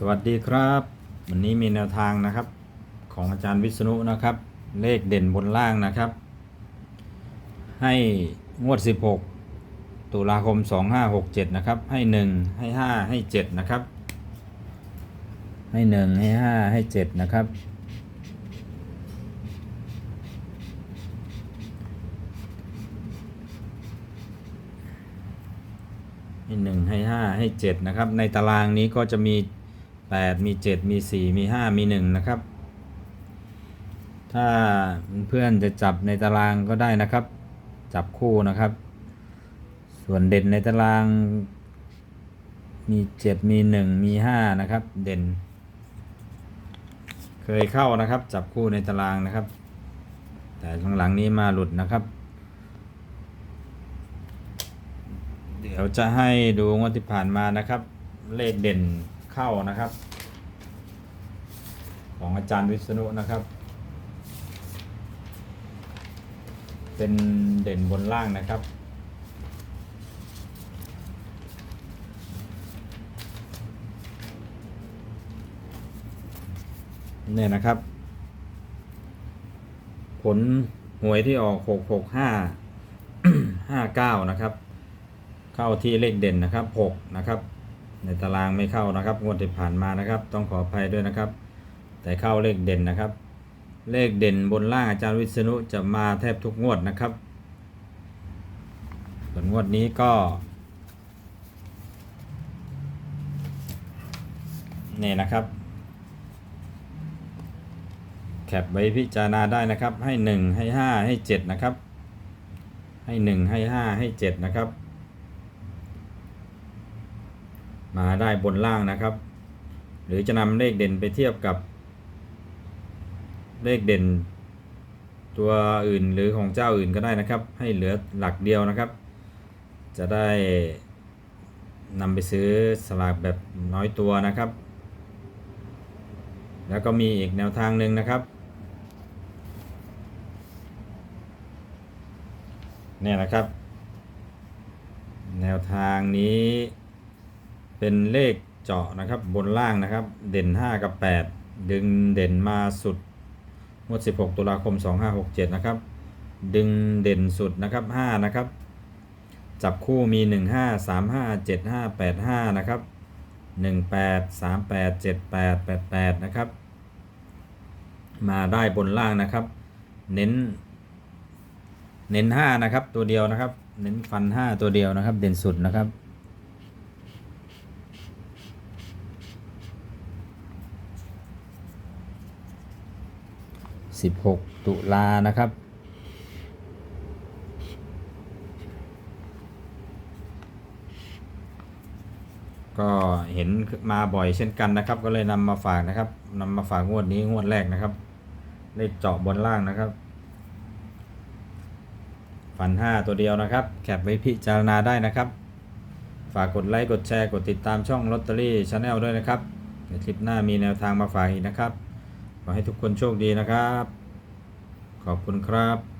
สวัสดีครับ วันนี้มีแนวทางนะครับ ของอาจารย์วิษณุนะครับ เลขเด่นบนล่างนะครับ ให้งวด 16 ตุลาคม 2567 นะครับ ให้ 1 ให้ 5 ให้ 7 นะครับ ให้ 1 ให้ 5 ให้ 7 นะครับ ให้หนึ่งให้ห้าให้เจ็ดนะครับ ในตารางนี้ก็จะมี แปดมีเจ็ดมีสี่มีห้ามีหนึ่งนะครับ ถ้าเพื่อนจะจับในตารางก็ได้นะครับ จับคู่นะครับ ส่วนเด่นในตาราง มีเจ็ดมีหนึ่งมีห้านะครับ เด่น เคยเข้านะครับ จับคู่ในตารางนะครับ แต่ข้างหลังนี้มาหลุดนะครับเดี๋ยวจะให้ดูงวดที่ผ่านมานะครับ เลขเด่น เข้านะครับ ของอาจารย์วิษณุนะครับ เป็นเด่นบนล่างนะครับเนี่ยนะครับ ผลหวยที่ออกหกหกห้าห้าเก้านะครับ เข้าที่เลขเด่นนะครับ 6 นะครับ ในตารางไม่เข้านะครับ งวดที่ผ่านมานะครับ ต้องขออภัยด้วยนะครับ แต่เข้าเลขเด่นนะครับ เลขเด่นบนล่างอาจารย์วิษณุจะมาแทบทุกงวดนะครับ ส่วนงวดนี้ก็ นี่นะครับ แคปไว้พิจารณาได้นะครับ ให้ 1 ให้ 5 ให้ 7 นะครับ ให้ 1 ให้ 5 ให้ 7 นะครับ มาได้บนล่างนะครับ หรือจะนำเลขเด่นไปเทียบกับ เลขเด่น ตัวอื่นหรือของเจ้าอื่นก็ได้นะครับ ให้เหลือหลักเดียวนะครับ จะได้นำไปซื้อสลากแบบน้อยตัวนะครับ แล้วก็มีอีกแนวทางหนึ่งนะครับเนี่ยนะครับ แนวทางนี้ เป็นเลขเจาะนะครับบนล่างนะครับ เด่น 5 กับ 8 ดึงเด่นมาสุดงวด 16 ตุลาคม 2567 นะครับ ดึงเด่นสุดนะครับ 5 นะครับ จับคู่มี 1 5 3 5 7 5 8 5 นะครับ 1 8 3 8 7 8 8 8 นะครับ มาได้บนล่างนะครับ เน้น เน้น 5 นะครับ ตัวเดียวนะครับ เน้นฟัน 5 ตัวเดียวนะครับ เด่นสุดนะครับ 16 ตุลานะครับ ก็เห็นมาบ่อยเช่นกันนะครับ ก็เลยนำมาฝากนะครับนำมาฝากงวดนี้งวดแรกนะครับเลขเจาะบนล่างนะครับฟัน5ตัวเดียวนะครับ แคปไว้พิจารณาได้นะครับ ฝากกดไลค์กดแชร์กดติดตามช่องลอตเตอรี่ชาแนลด้วยนะครับในคลิปหน้ามีแนวทางมาฝากอีกนะครับ อให้ทุกคนโชคดีนะครับ ขอบคุณครับ